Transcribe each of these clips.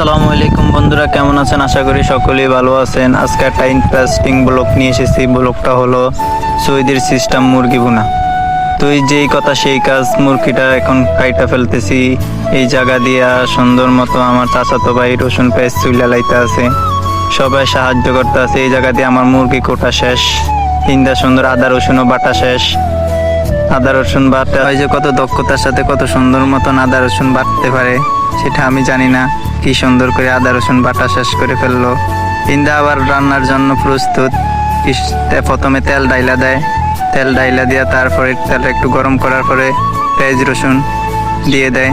আসসালামু আলাইকুম বন্ধুরা, কেমন আছেন? আশা করি সকলেই ভালো আছেন। আজকে একটা ইন্টারেস্টিং ব্লগ নিয়ে এসেছি। ব্লগটা হলো সৌদির সিস্টেম মুরগি বোনা তো এই যেই কথা, সেই কাজ মুরগিটা এখন কাইটা ফেলতেছি। এই জায়গা দিয়া সুন্দর মতো আমার চাচাতো ভাই রসুন পেঁয়াজ চুলা লাইতে আছে। সবাই সাহায্য করতে আছে। এই জায়গা দিয়ে আমার মুরগি কোটা শেষ। তিনটা সুন্দর আদা রসুনও বাটা শেষ। আদা রসুন বাটতে হয় যে কত দক্ষতার সাথে কত সুন্দর মতন আদা রসুন বাটতে পারে, সেটা আমি জানি না। কি সুন্দর করে আদা, রসুন বাটা শেষ করে ফেলল। ইন্দা আবার রান্নার জন্য প্রস্তুত। প্রথমে তেল ডাইলা দেয়। তেল ডাইলা দিয়ে তারপরে তেলটা একটু গরম করার পরে পেঁয়াজ, রসুন দিয়ে দেয়।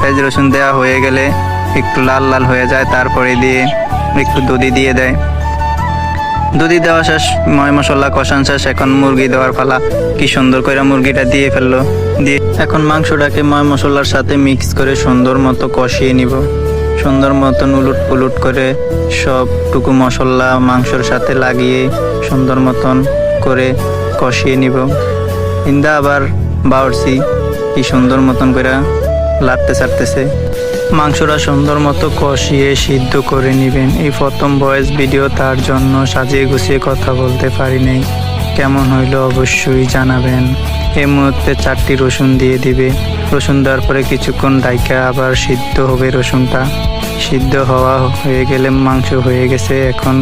পেঁয়াজ, রসুন দেওয়া হয়ে গেলে একটু লাল লাল হয়ে যায়, তারপরে দিয়ে একটু দধি দিয়ে দেয়। দুধি দেওয়া শেষ, ময় মশলা কষান শেষ। এখন মুরগি দেওয়ার পালা। কি সুন্দর করে মুরগিটা দিয়ে ফেলল। দিয়ে এখন মাংসটাকে ময় মশলার সাথে মিক্স করে সুন্দর মতো কষিয়ে নিব। সুন্দর মতন উলুট পুলুট করে সবটুকু মশলা মাংসর সাথে লাগিয়ে সুন্দর মতন করে কষিয়ে নিব। ইন্দা আবার বাড়ছি কি সুন্দর মতন করে লাড়তে ছাড়তেছে। মাংসটা সুন্দর মতো কষিয়ে সিদ্ধ করে নেবেন। এই প্রথম ভয়েস ভিডিও তার জন্য সাজিয়ে গুছিয়ে কথা বলতে পারি নাই। কেমন হইল অবশ্যই জানাবেন। এই মুহূর্তে চারটি রসুন দিয়ে দিবে। রসুন দেওয়ার পরে কিছুক্ষণ ডাইকা আবার সিদ্ধ হবে রসুনটা। সিদ্ধ হওয়া হয়ে গেলে মাংস হয়ে গেছে, এখন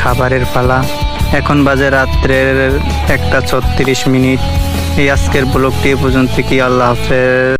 খাবারের পালা। এখন বাজে রাত্রের একটা ছত্রিশ মিনিট। এই আজকের ব্লগটি পর্যন্ত কি? আল্লাহ হাফেজ।